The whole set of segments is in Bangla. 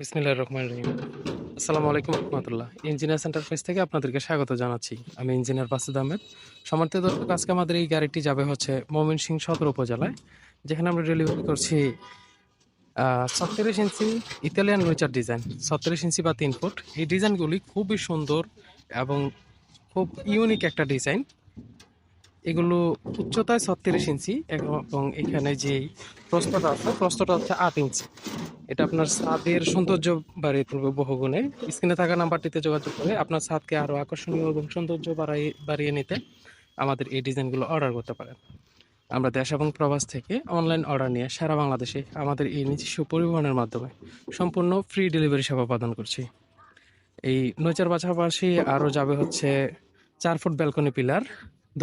বিসমিল্লাহ রহমান রহিম। আসসালামু আলাইকুম রহমতুল্লাহ। ইঞ্জিনিয়ার সেন্টার ফেস থেকে আপনাদেরকে স্বাগত জানাচ্ছি। আমি ইঞ্জিনিয়ার বাসুদ আহমেদ। সমর্থ দর্শক, আজকে আমাদের এই গাড়িটি যাবে হচ্ছে ময়মনসিং সদর উপজেলায়, যেখানে আমরা ডেলিভারি করছি ছত্রিশ ইঞ্চি ইতালিয়ান নেচার ডিজাইন, ছত্রিশ ইঞ্চি বা তিন ফুট। এই ডিজাইনগুলি খুবই সুন্দর এবং খুব ইউনিক একটা ডিজাইন। এগুলো উচ্চতায় ছত্রিশ ইঞ্চি এবং এখানে যেই প্রস্তটা আছে প্রস্তটা হচ্ছে আট ইঞ্চি। এটা আপনার ছাদের সৌন্দর্য বাড়িয়ে তুলবে বহুগুণে। স্ক্রিনে থাকা নাম্বারটিতে যোগাযোগ করে আপনার ছাদকে আরও আকর্ষণীয় এবং সৌন্দর্য বাড়াই, বাড়িয়ে নিতে আমাদের এই ডিজাইনগুলো অর্ডার করতে পারেন। আমরা দেশ এবং প্রবাস থেকে অনলাইন অর্ডার নিয়ে সারা বাংলাদেশে আমাদের এই নিজস্ব পরিবহনের মাধ্যমে সম্পূর্ণ ফ্রি ডেলিভারি সেবা প্রদান করছি। এই নৈচার পাশাপাশি আরও যাবে হচ্ছে চার ফুট ব্যালকনি পিলার,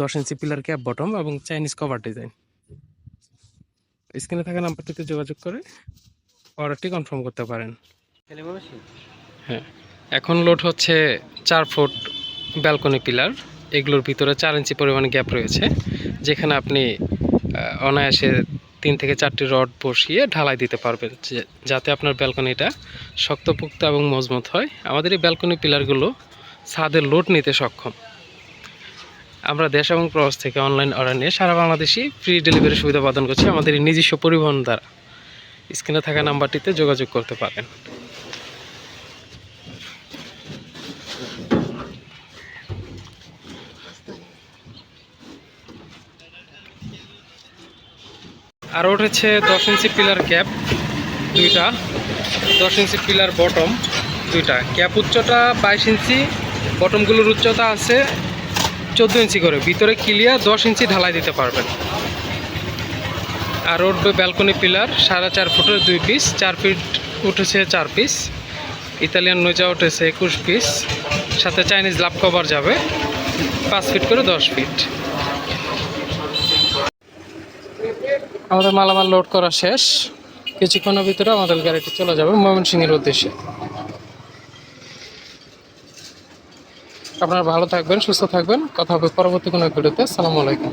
দশ ইঞ্চি পিলার ক্যাপ বটম এবং চাইনিজ কভার ডিজাইন। স্ক্রিনে থাকা নাম্বারটিতে যোগাযোগ করে অর্ডারটি কনফার্ম করতে পারেন। হ্যাঁ। এখন লোড হচ্ছে চার ফুট ব্যালকনি পিলার এগুলোর ভিতরে চার ইঞ্চি পরিমাণে গ্যাপ রয়েছে। যেখানে আপনি অনায়াসে তিন থেকে চারটি রড বসিয়ে ঢালাই দিতে পারবেন। যাতে আপনার ব্যালকনিটা শক্তপোক্ত এবং মজবুত হয়। আমাদের এই ব্যালকনি পিলারগুলো ছাদের লোড নিতে সক্ষম। আমরা দেশ এবং প্রবাস থেকে অনলাইন অর্ডার নিয়ে সারা বাংলাদেশি ফ্রি ডেলিভারি সুবিধা প্রদান করছি। আমাদের এই নিজস্ব পরিবহন দ্বারা। স্ক্রিনে থাকা নাম্বারটিতে যোগাযোগ করতে পারেন। আর উঠেছে দশ ইঞ্চি পিলার ক্যাপ দুইটা, দশ ইঞ্চি পিলার বটম দুইটা। ক্যাপ উচ্চতা বাইশ ইঞ্চি, বটমগুলোর উচ্চতা আছে চোদ্দ ইঞ্চি করে। ভিতরে ক্লিয়ার দশ ইঞ্চি ঢালাই দিতে পারবেন। আর উঠবে ব্যালকনি পিলার সাড়ে চার ফুটের দুই পিস চার ফিট উঠেছে চার পিস ইতালিয়ান নোজা উঠেছে একুশ পিস সাথে চাইনিজ লাভ কভার যাবে, পাঁচ ফিট করে দশ ফিট আমাদের মালামাল লোড করা শেষ। কিছুক্ষণের ভিতরে আমাদের গাড়িটি চলে যাবে ময়মনসিংহের উদ্দেশ্যে। আপনারা ভালো থাকবেন, সুস্থ থাকবেন। কথা হবে পরবর্তী কোনো ভিডিওতে। সালামু আলাইকুম।